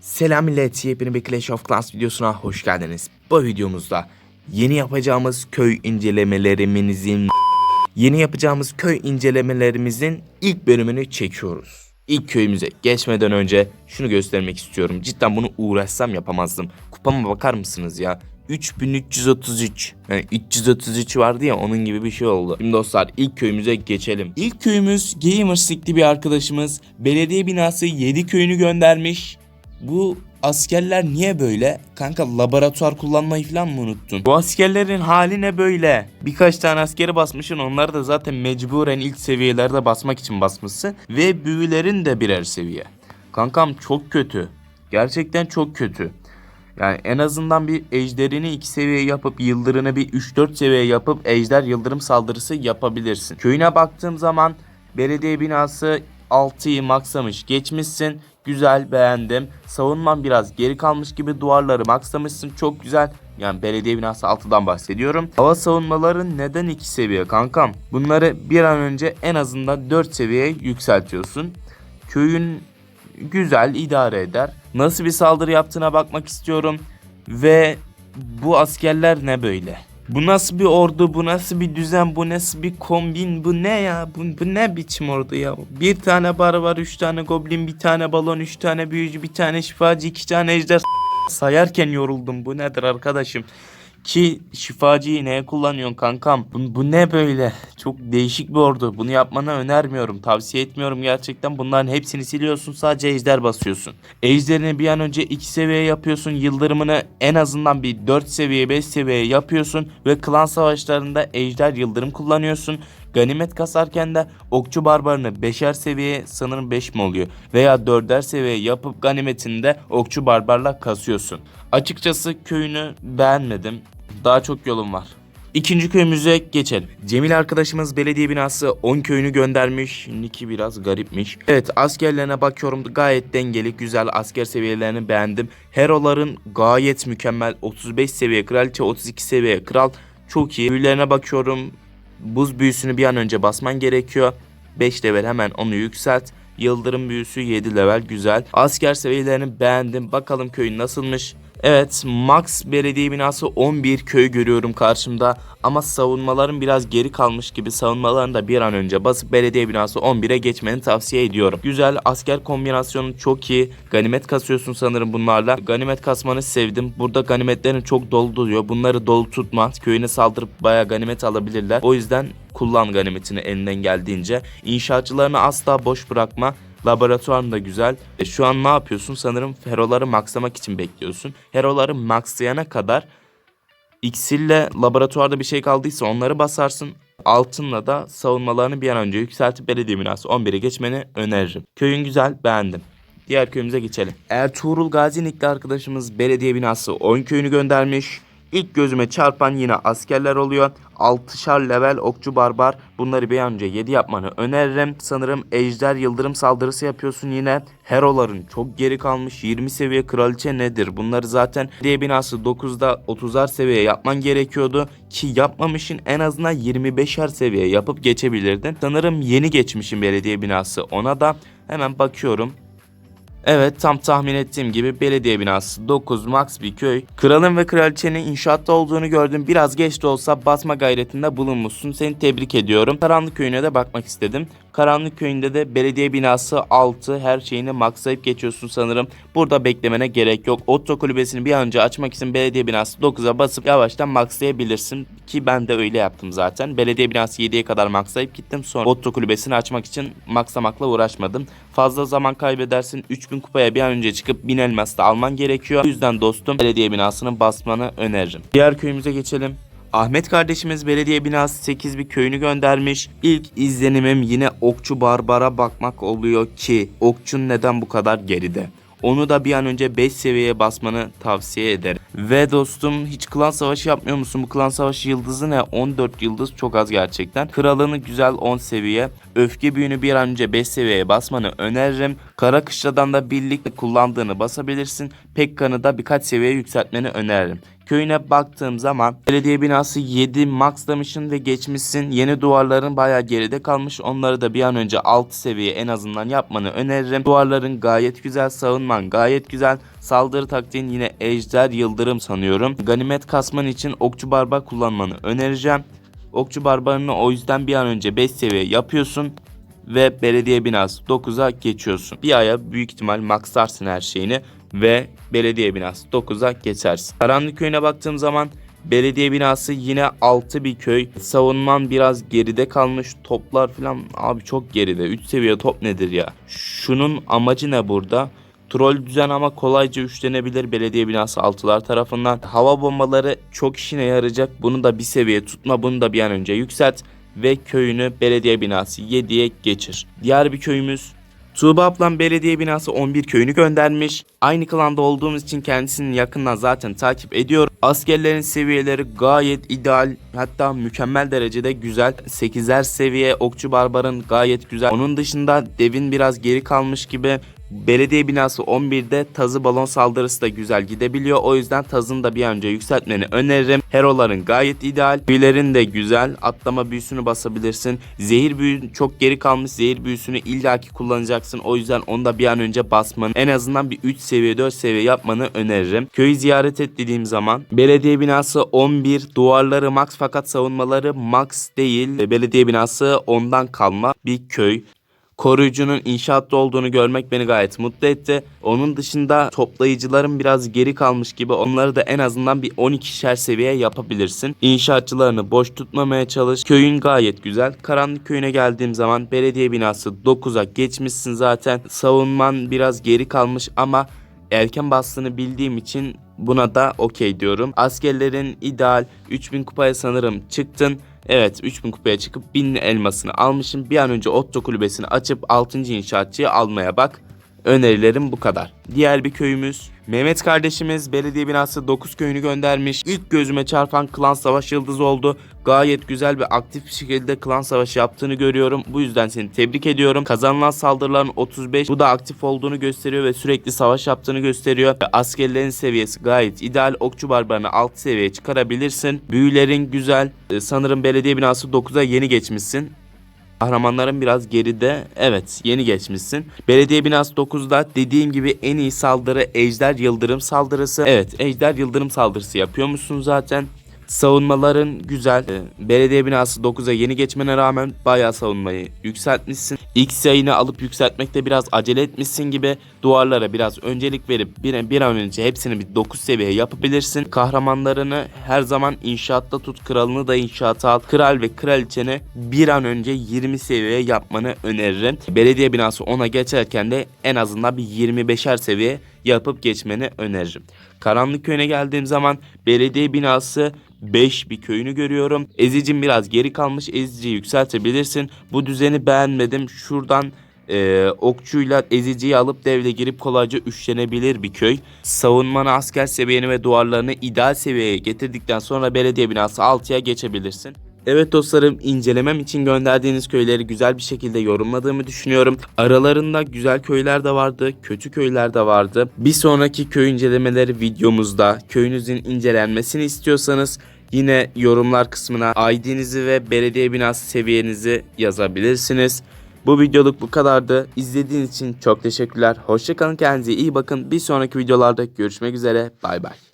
Selam millet, yepyeni bir Clash of Clans videosuna hoş geldiniz. Bu videomuzda yeni yapacağımız köy incelemelerimizin yeni yapacağımız köy incelemelerimizin ilk bölümünü çekiyoruz. İlk köyümüze geçmeden önce şunu göstermek istiyorum. Cidden bunu uğraşsam yapamazdım. Kupama bakar mısınız ya? 3333. Yani 333 vardı ya onun gibi bir şey oldu. Şimdi dostlar ilk köyümüze geçelim. İlk köyümüz Gamers League'li bir arkadaşımız. Belediye binası 7 köyünü göndermiş. Bu askerler niye böyle? Kanka laboratuvar kullanmayı falan mı unuttun? Bu askerlerin hali ne böyle? Birkaç tane askeri basmışsın onları da zaten mecburen ilk seviyelerde basmak için basmışsın. Ve büyülerin de birer seviye. Kankam çok kötü. Gerçekten çok kötü. Yani en azından bir ejderini 2 seviye yapıp yıldırını bir 3-4 seviye yapıp ejder yıldırım saldırısı yapabilirsin. Köyüne baktığım zaman belediye binası 6'yı maksamış geçmişsin. Güzel beğendim. Savunman biraz geri kalmış gibi duvarları maksamışsın çok güzel. Yani belediye binası 6'dan bahsediyorum. Hava savunmaların neden 2 seviye kankam? Bunları bir an önce en azından 4 seviyeye yükseltiyorsun. Köyün güzel idare eder. Nasıl bir saldırı yaptığına bakmak istiyorum. Ve bu askerler ne böyle? Bu nasıl bir ordu, bu nasıl bir düzen, bu nasıl bir kombin, bu ne ya? Bu, bu ne biçim ordu ya? Bir tane barbar, üç tane goblin, bir tane balon, üç tane büyücü, bir tane şifacı, iki tane ejder. Sayarken yoruldum. Bu nedir arkadaşım? Ki şifacıyı neye kullanıyorsun kankam? Bu, bu ne böyle? Çok değişik bir ordu. Bunu yapmanı önermiyorum. Tavsiye etmiyorum gerçekten. Bunların hepsini siliyorsun. Sadece ejder basıyorsun. Ejderini bir an önce 2 seviye yapıyorsun. Yıldırımını en azından bir 4 seviye 5 seviye yapıyorsun. Ve klan savaşlarında ejder yıldırım kullanıyorsun. Ganimet kasarken de okçu barbarını 5'er seviyeye sanırım 5 mi oluyor? Veya 4'er seviye yapıp ganimetini de okçu barbarla kasıyorsun. Açıkçası köyünü beğenmedim. Daha çok yolum var. İkinci köyümüze geçelim. Cemil arkadaşımız belediye binası 10 köyünü göndermiş. Niki biraz garipmiş. Evet askerlerine bakıyorum gayet dengeli güzel asker seviyelerini beğendim. Heroların gayet mükemmel 35 seviye kraliçe 32 seviye kral çok iyi. Büyülerine bakıyorum buz büyüsünü bir an önce basman gerekiyor. 5 level hemen onu yükselt. Yıldırım büyüsü 7 level güzel. Asker seviyelerini beğendim. Bakalım köyün nasılmış. Evet Max belediye binası 11 köy görüyorum karşımda ama savunmaların biraz geri kalmış gibi savunmalarını da bir an önce basıp belediye binası 11'e geçmeni tavsiye ediyorum. Güzel asker kombinasyonu çok iyi. Ganimet kasıyorsun sanırım bunlarla. Ganimet kasmanı sevdim. Burada ganimetlerin çok dolu duruyor. Bunları dolu tutma. Köyüne saldırıp bayağı ganimet alabilirler. O yüzden kullan ganimetini elinden geldiğince. İnşaatçılarını asla boş bırakma. Laboratuvarın da güzel. E, şu an ne yapıyorsun? Sanırım heroları maxlamak için bekliyorsun. Heroları maxlayana kadar iksirle laboratuvarda bir şey kaldıysa onları basarsın. Altınla da savunmalarını bir an önce yükseltip belediye binası 11'e geçmeni öneririm. Köyün güzel beğendim. Diğer köyümüze geçelim. Ertuğrul Gazinikli arkadaşımız belediye binası 10 köyünü göndermiş. İlk gözüme çarpan yine askerler oluyor. 6'şar level okçu barbar. Bunları bir an önce 7 yapmanı öneririm. Sanırım ejder yıldırım saldırısı yapıyorsun yine. Heroların çok geri kalmış. 20 seviye kraliçe nedir? Bunları zaten diye binası 9'da 30'ar seviye yapman gerekiyordu. Ki yapmamışın en azından 25'er seviye yapıp geçebilirdin. Sanırım yeni geçmişin belediye binası ona da. Hemen bakıyorum. Evet tam tahmin ettiğim gibi belediye binası 9 max bir köy. Kralın ve kraliçenin inşaatta olduğunu gördüm. Biraz geç de olsa basma gayretinde bulunmuşsun. Seni tebrik ediyorum. Karanlık köyüne de bakmak istedim. Karanlık köyünde de belediye binası 6 her şeyini maxlayıp geçiyorsun sanırım. Burada beklemene gerek yok. Otto kulübesini bir an önce açmak için belediye binası 9'a basıp yavaştan maxlayabilirsin. Ki ben de öyle yaptım zaten. Belediye binası 7'ye kadar maxlayıp gittim. Sonra Otto kulübesini açmak için maxlamakla uğraşmadım. Fazla zaman kaybedersin. 3000 kupaya bir an önce çıkıp 1000 elmas da alman gerekiyor. O yüzden dostum belediye binasını basmanı öneririm. Diğer köyümüze geçelim. Ahmet kardeşimiz belediye binası 8 bir köyünü göndermiş. İlk izlenimim yine Okçu Barbar'a bakmak oluyor ki Okçun neden bu kadar geride? Onu da bir an önce 5 seviyeye basmanı tavsiye ederim. Ve dostum hiç klan savaşı yapmıyor musun? Bu klan savaşı yıldızı ne? 14 yıldız çok az gerçekten. Kralını güzel 10 seviye. Öfke büyünü bir an önce 5 seviyeye basmanı öneririm. Kara kışladan da birlikte kullandığını basabilirsin. Pekkan'ı da birkaç seviye yükseltmeni öneririm. Köyüne baktığım zaman belediye binası 7 maxlamışsın ve geçmişsin. Yeni duvarların bayağı geride kalmış. Onları da bir an önce 6 seviye en azından yapmanı öneririm. Duvarların gayet güzel, savunman gayet güzel. Saldırı taktiğin yine ejder yıldırım sanıyorum. Ganimet kasman için okçu barbar kullanmanı önereceğim. Okçu barbarını o yüzden bir an önce 5 seviye yapıyorsun ve belediye binası 9'a geçiyorsun. Bir aya büyük ihtimal maxlarsın her şeyini ve belediye binası 9'a geçersin. Karanlık köyüne baktığım zaman belediye binası yine 6 bir köy. Savunman biraz geride kalmış. Toplar falan abi çok geride. 3 seviye top nedir ya? Şunun amacı ne burada? Troll düzen ama kolayca üçlenebilir belediye binası altılar tarafından. Hava bombaları çok işine yarayacak. Bunu da bir seviye tutma. Bunu da bir an önce yükselt. Ve köyünü belediye binası 7'ye geçir. Diğer bir köyümüz Tuğba ablam belediye binası 11 köyünü göndermiş. Aynı klanda olduğumuz için kendisini yakından zaten takip ediyorum. Askerlerin seviyeleri gayet ideal hatta mükemmel derecede güzel. 8'er seviye okçu barbarın gayet güzel. Onun dışında devin biraz geri kalmış gibi. Belediye binası 11'de tazı balon saldırısı da güzel gidebiliyor. O yüzden tazını da bir önce yükseltmeni öneririm. Heroların gayet ideal. Büyülerin de güzel. Atlama büyüsünü basabilirsin. Zehir büyü çok geri kalmış. Zehir büyüsünü illaki kullanacaksın. O yüzden onu da bir an önce basmanı en azından bir 3 seviye 4 seviye yapmanı öneririm. Köyü ziyaret et dediğim zaman belediye binası 11 duvarları max fakat savunmaları max değil. Belediye binası ondan kalma bir köy koruyucunun inşaatta olduğunu görmek beni gayet mutlu etti. Onun dışında toplayıcıların biraz geri kalmış gibi onları da en azından bir 12'şer seviye yapabilirsin. İnşaatçılarını boş tutmamaya çalış. Köyün gayet güzel. Karanlık köyüne geldiğim zaman belediye binası 9'a geçmişsin zaten. Savunman biraz geri kalmış ama erken bastığını bildiğim için buna da okey diyorum. Askerlerin ideal 3000 kupaya sanırım çıktın. Evet 3000 kupaya çıkıp 1000 elmasını almışım. Bir an önce Otto kulübesini açıp 6. inşaatçıyı almaya bak. Önerilerim bu kadar. Diğer bir köyümüz Mehmet kardeşimiz belediye binası 9 köyünü göndermiş. İlk gözüme çarpan klan savaş yıldızı oldu. Gayet güzel ve aktif bir şekilde klan savaşı yaptığını görüyorum. Bu yüzden seni tebrik ediyorum. Kazanılan saldırıların 35. Bu da aktif olduğunu gösteriyor ve sürekli savaş yaptığını gösteriyor. Ve askerlerin seviyesi gayet ideal. Okçu barbarını 6 seviyeye çıkarabilirsin. Büyülerin güzel. Ee, sanırım belediye binası 9'a yeni geçmişsin. Kahramanların biraz geride. Evet yeni geçmişsin. Belediye binası 9'da dediğim gibi en iyi saldırı Ejder Yıldırım saldırısı. Evet Ejder Yıldırım saldırısı yapıyormuşsun zaten. Savunmaların güzel. Ee, Belediye binası 9'a yeni geçmene rağmen bayağı savunmayı yükseltmişsin. X yayını alıp yükseltmekte biraz acele etmişsin gibi. Duvarlara biraz öncelik verip bir, bir an önce hepsini bir 9 seviye yapabilirsin. Kahramanlarını her zaman inşaatta tut. Kralını da inşaata al. Kral ve kraliçeni bir an önce 20 seviye yapmanı öneririm. Belediye binası 10'a geçerken de en azından bir 25'er seviye yapıp geçmeni öneririm. Karanlık köyüne geldiğim zaman belediye binası 5 bir köyünü görüyorum. Ezicim biraz geri kalmış. Eziciyi yükseltebilirsin. Bu düzeni beğenmedim. Şuradan e, okçuyla eziciyi alıp devle girip kolayca üçlenebilir bir köy. Savunmanı asker seviyeni ve duvarlarını ideal seviyeye getirdikten sonra belediye binası 6'ya geçebilirsin. Evet dostlarım incelemem için gönderdiğiniz köyleri güzel bir şekilde yorumladığımı düşünüyorum. Aralarında güzel köyler de vardı, kötü köyler de vardı. Bir sonraki köy incelemeleri videomuzda köyünüzün incelenmesini istiyorsanız yine yorumlar kısmına ID'nizi ve belediye binası seviyenizi yazabilirsiniz. Bu videoluk bu kadardı. İzlediğiniz için çok teşekkürler. Hoşçakalın kendinize iyi bakın. Bir sonraki videolarda görüşmek üzere. Bay bay.